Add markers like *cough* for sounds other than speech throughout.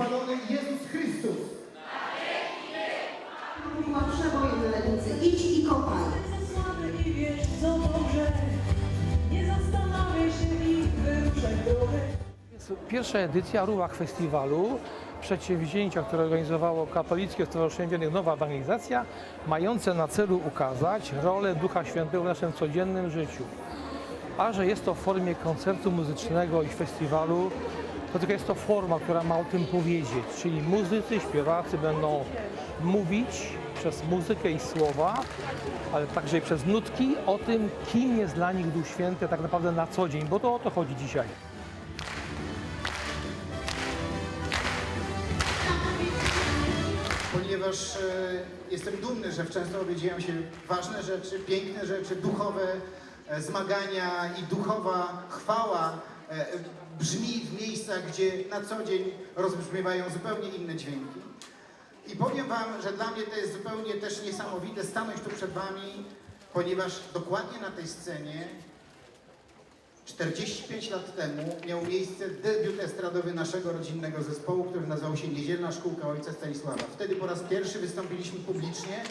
chwalony Jezus Chrystus. Mówiła przeboj na lewicy. Idź i kopaj. Zasłany i wiesz co dobrze Nie zastanawiaj się i wyruszaj Jest Pierwsza edycja Ruach Festiwalu, przedsięwzięcia, które organizowało Katolickie Stowarzyszenie Wiernych Nowa Ewangelizacja, mające na celu ukazać rolę Ducha Świętego w naszym codziennym życiu. A że jest to w formie koncertu muzycznego i festiwalu, to tylko jest to forma, która ma o tym powiedzieć, czyli muzycy, śpiewacy będą mówić przez muzykę i słowa, ale także i przez nutki o tym, kim jest dla nich Duch Święty tak naprawdę na co dzień, bo to o to chodzi dzisiaj. Ponieważ e, jestem dumny, że w Częstochowie dzieją się ważne rzeczy, piękne rzeczy, duchowe e, zmagania i duchowa chwała brzmi w miejscach, gdzie na co dzień rozbrzmiewają zupełnie inne dźwięki. I powiem Wam, że dla mnie to jest zupełnie też niesamowite stanąć tu przed Wami, ponieważ dokładnie na tej scenie 45 lat temu miał miejsce debiut estradowy naszego rodzinnego zespołu, który nazywał się Niedzielna Szkółka Ojca Stanisława. Wtedy po raz pierwszy wystąpiliśmy publicznie.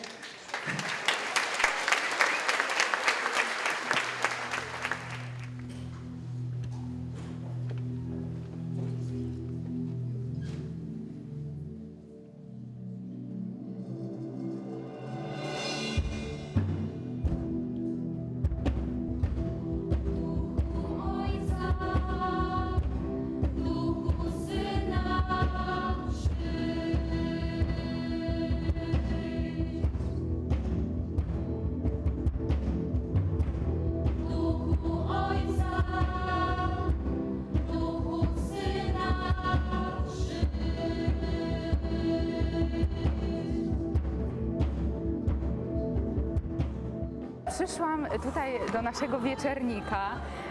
Przyszłam tutaj do naszego wieczernika,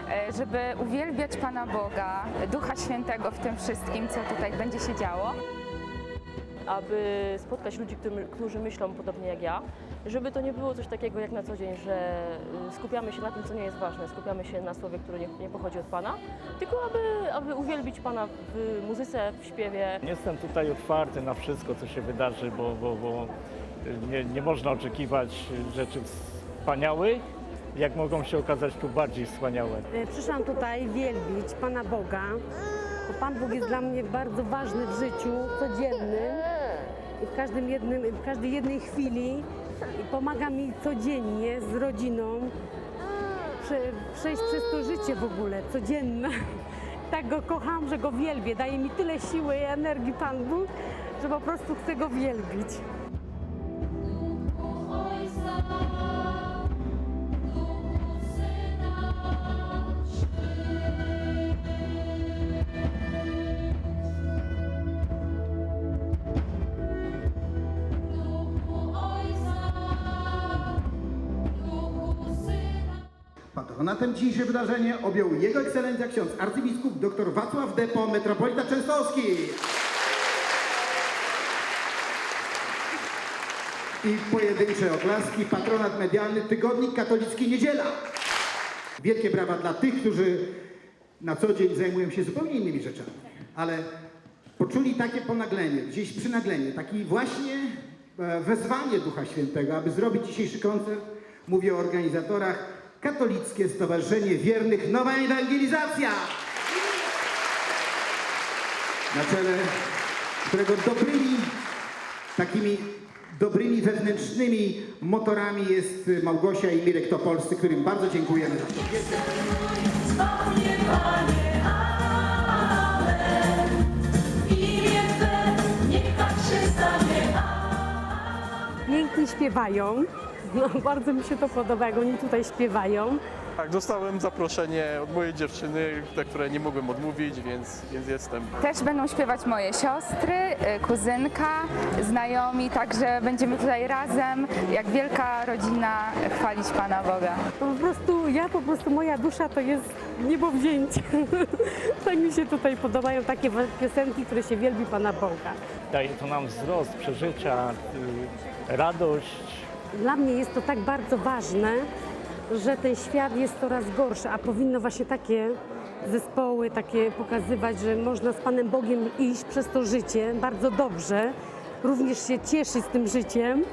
e, żeby uwielbiać Pana Boga, Ducha Świętego w tym wszystkim, co tutaj będzie się działo. aby spotkać ludzi, którzy myślą podobnie jak ja, żeby to nie było coś takiego jak na co dzień, że y, skupiamy się na tym, co nie jest ważne, skupiamy się na słowie, które nie, nie pochodzi od Pana, tylko aby, aby uwielbić Pana w muzyce, w śpiewie. Jestem tutaj otwarty na wszystko, co się wydarzy, bo, bo, bo nie, nie można oczekiwać rzeczy wspaniałych, jak mogą się okazać tu bardziej wspaniałe. E, Przyszłam tutaj wielbić Pana Boga, bo Pan Bóg jest dla mnie bardzo ważny w życiu codziennym i w, każdym jednym, w każdej jednej chwili i pomaga mi codziennie z rodziną prze, przejść przez to życie w ogóle, codzienne. *laughs* Tak go kocham, że go wielbię. Daje mi tyle siły i energii Pan Bóg, że po prostu chcę go wielbić. Patronatem dzisiejsze wydarzenie objął Jego Ekscelencja ksiądz arcybiskup dr Wacław Depo, metropolita częstochowski. I pojedyncze oklaski, patronat medialny, tygodnik katolicki Niedziela. Wielkie brawa dla tych, którzy na co dzień zajmują się zupełnie innymi rzeczami, ale poczuli takie ponaglenie, gdzieś przynaglenie, taki właśnie e, wezwanie Ducha Świętego, aby zrobić dzisiejszy koncert. Mówię o organizatorach Katolickie Stowarzyszenie Wiernych Nowa Ewangelizacja, na czele którego dobrymi, takimi dobrymi wewnętrznymi motorami jest Małgosia i Mirek Topolscy, którym bardzo dziękujemy za to. Tak Pięknie śpiewają. No, bardzo mi się to podoba, jak oni tutaj śpiewają. Tak, dostałem zaproszenie od mojej dziewczyny, na które nie mogłem odmówić, więc, więc jestem. Też będą śpiewać moje siostry, y, kuzynka, znajomi, także będziemy tutaj razem, jak wielka rodzina, chwalić Pana Boga. Po prostu, ja po prostu, moja dusza to jest niebowzięcie. *laughs* tak mi się tutaj podobają takie piosenki, które się wielbi Pana Boga. Daje to nam wzrost, przeżycia, y, radość. Dla mnie jest to tak bardzo ważne, że ten świat jest coraz gorszy, a powinno właśnie takie zespoły takie pokazywać, że można z Panem Bogiem iść przez to życie bardzo dobrze, również się cieszyć z tym życiem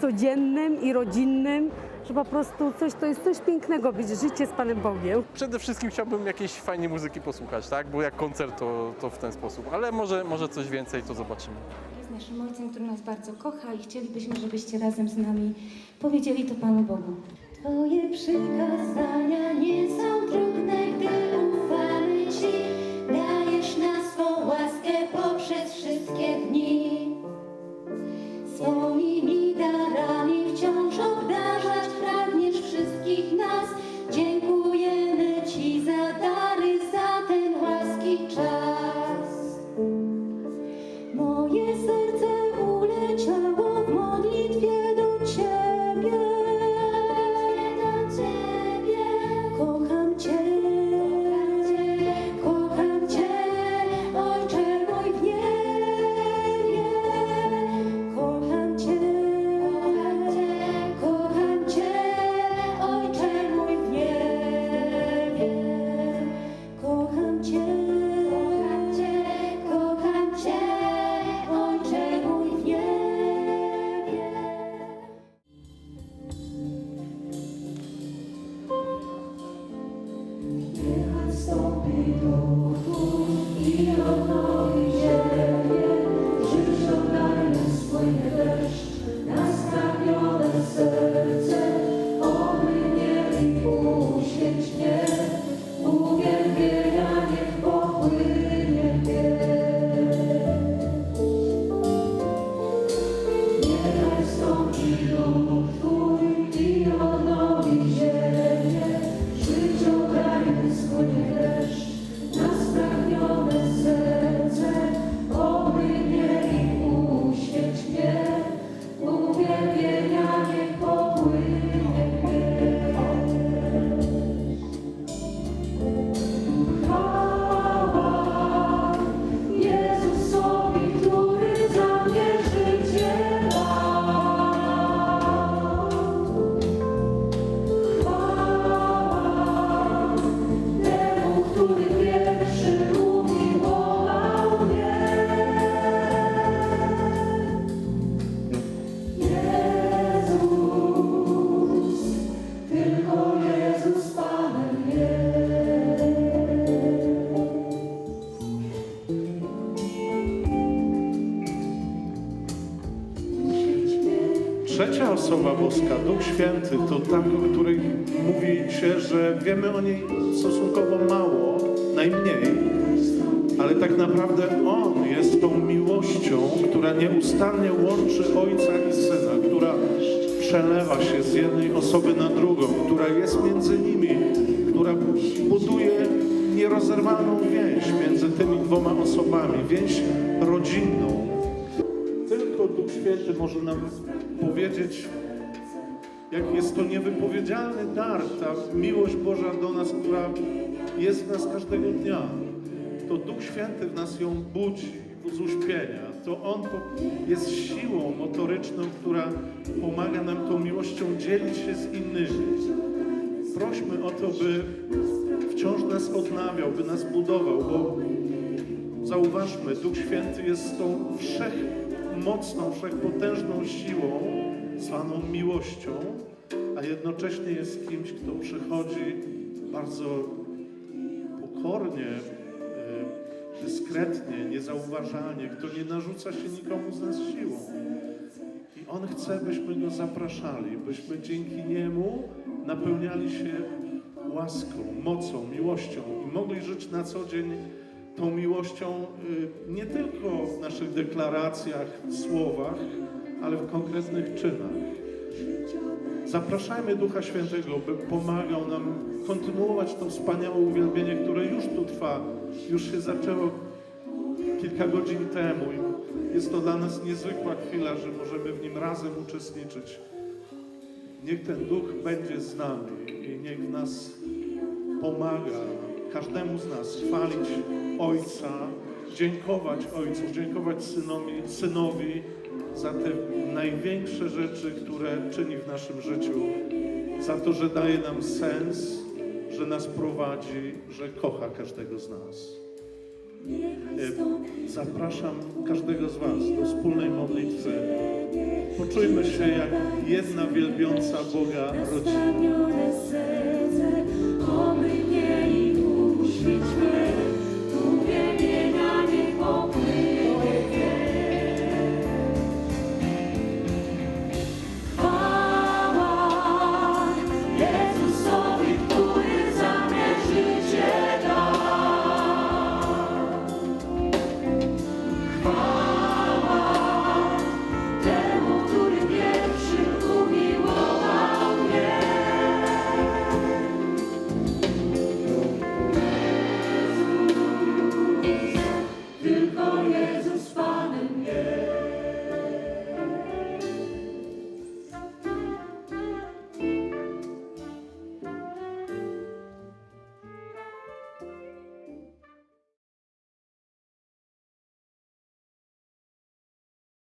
codziennym i rodzinnym, że po prostu coś, to jest coś pięknego być życie z Panem Bogiem. Przede wszystkim chciałbym jakiejś fajnej muzyki posłuchać, tak? Bo jak koncert to, to w ten sposób, ale może, może coś więcej to zobaczymy. Naszym Ojcem, który nas bardzo kocha i chcielibyśmy, żebyście razem z nami powiedzieli to Panu Bogu. Twoje przykazania nie są trudne, gdy Sonhos. Osoba boska, Duch Święty, to ta, o której mówi się, że wiemy o niej stosunkowo mało, najmniej, ale tak naprawdę On jest tą miłością, która nieustannie łączy Ojca i Syna, która przelewa się z jednej osoby na drugą, która jest między nimi, która buduje nierozerwalną więź między tymi dwoma osobami, więź rodzinną. Święty może nam powiedzieć, jak jest to niewypowiedzialny dar, ta miłość Boża do nas, która jest w nas każdego dnia. To Duch Święty w nas ją budzi z uśpienia. To On jest siłą motoryczną, która pomaga nam tą miłością dzielić się z innymi. Prośmy o to, by wciąż nas odnawiał, by nas budował, bo Zauważmy, Duch Święty jest tą wszechmocną, wszechpotężną siłą, zwaną miłością, a jednocześnie jest kimś, kto przychodzi bardzo pokornie, e, dyskretnie, niezauważalnie, kto nie narzuca się nikomu z nas siłą. I On chce, byśmy Go zapraszali, byśmy dzięki Niemu napełniali się łaską, mocą, miłością i mogli żyć na co dzień tą miłością y, nie tylko w naszych deklaracjach, słowach, ale w konkretnych czynach. Zapraszajmy Ducha Świętego, by pomagał nam kontynuować to wspaniałe uwielbienie, które już tu trwa, już się zaczęło kilka godzin temu. Jest to dla nas niezwykła chwila, że możemy w nim razem uczestniczyć. Niech ten Duch będzie z nami i niech nas pomaga każdemu z nas chwalić Ojca, dziękować Ojcu, dziękować synowi, synowi za te największe rzeczy, które czyni w naszym życiu, za to, że daje nam sens, że nas prowadzi, że kocha każdego z nas. Zapraszam każdego z Was do wspólnej modlitwy. Poczujmy się jak jedna wielbiąca Boga rodzina.